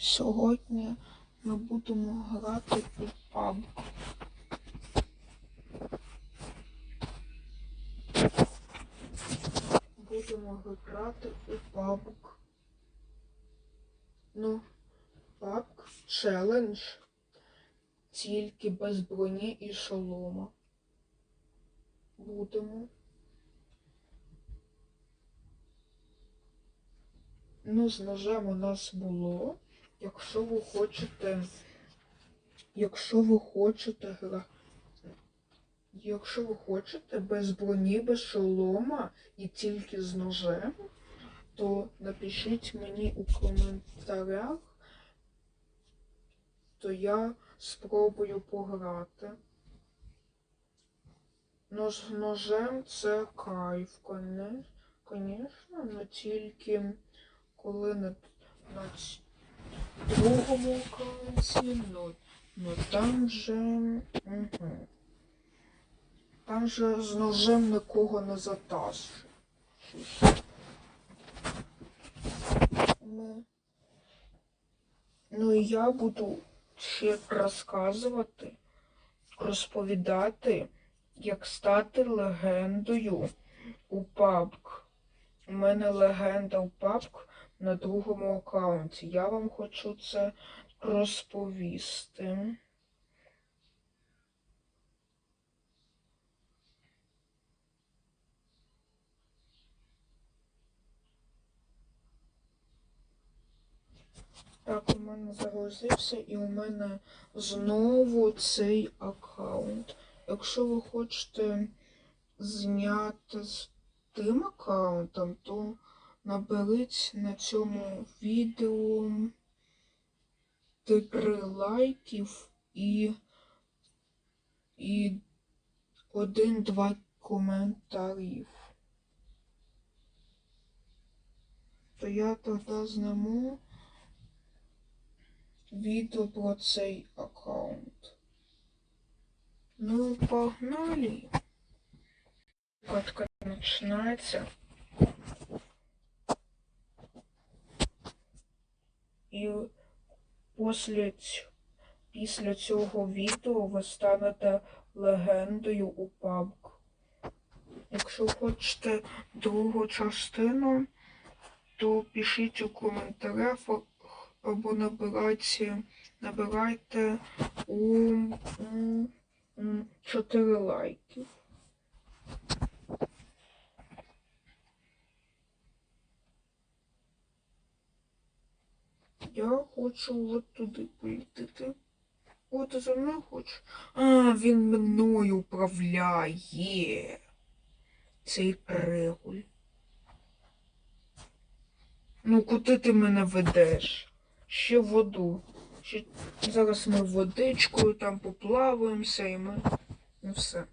Сьогодні ми будемо грати у паб. Будемо грати у PUBG. Ну, PUBG челендж. Тільки без броні і шолома. Будемо. Ну, з ножем у нас було. Якщо ви хочете. Якщо ви хочете гра. Якщо ви хочете без броні, без шолома і тільки з ножем, то напишіть мені у коментарях, то я спробую пограти. Но з ножем це кайф, звісно, але тільки коли на, другому аккаунті, ну, ну там же. Угу. Там же з ножем нікого не затащиш. Ну і я буду ще розказувати, розповідати, як стати легендою у PUBG. У мене легенда у PUBG на другому аккаунті. Я вам хочу це розповісти. Так, у мене загрузився і у мене знову цей аккаунт. Якщо ви хочете зняти з тим аккаунтом, то наберіть на цьому відео 3 лайків і, і один-два коментарів. То я тоді зніму відео про цей аккаунт. Ну, погнали. Катка починається. І після, після цього відео ви станете легендою у PUBG. Якщо хочете другу частину, то пишіть у коментарях або набирайте, набирайте у м, м, 4 лайки. Я хочу от туди політити. О, ти за мною хочеш? А, він мною управляє. Цей кригуль. Ну, куди ти мене ведеш? Ще воду. Ще... Зараз ми водичкою там поплаваємося і ми. Ну все.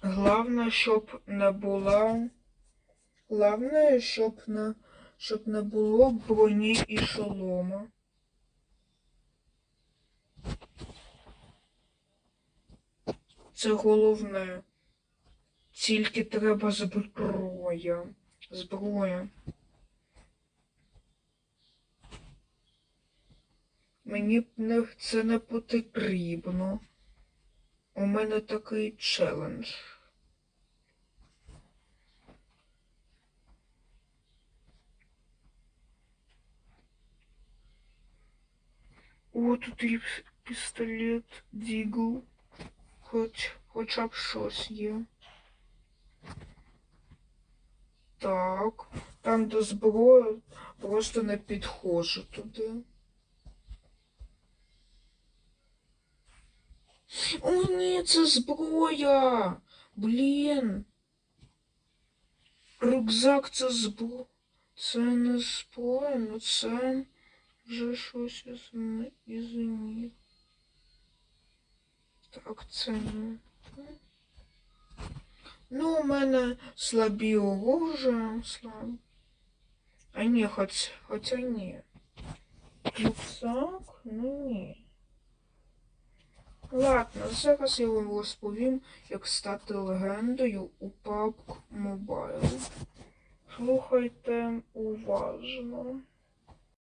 Главное, щоб не була. Главное, щоб не, щоб не було броні і шолома. Це головне. Тільки треба зброя. Зброя. Мені б це не потрібно. У мене такий челендж. О, тут є пістолет Дігл. Хоч, хоча б щось є. Так, там до зброї просто не підходжу туди. О, ні, це зброя. Блін. Рюкзак це зброя. Це не зброя, ну це вже щось із, із них. Так, це не. Ну, у мене слабі оружия, слаб. А ні, хоч, хоча ні. Рюкзак? Ну ні. Ладно, зараз я вам розповім, як стати легендою у PUBG Mobile. Слухайте уважно.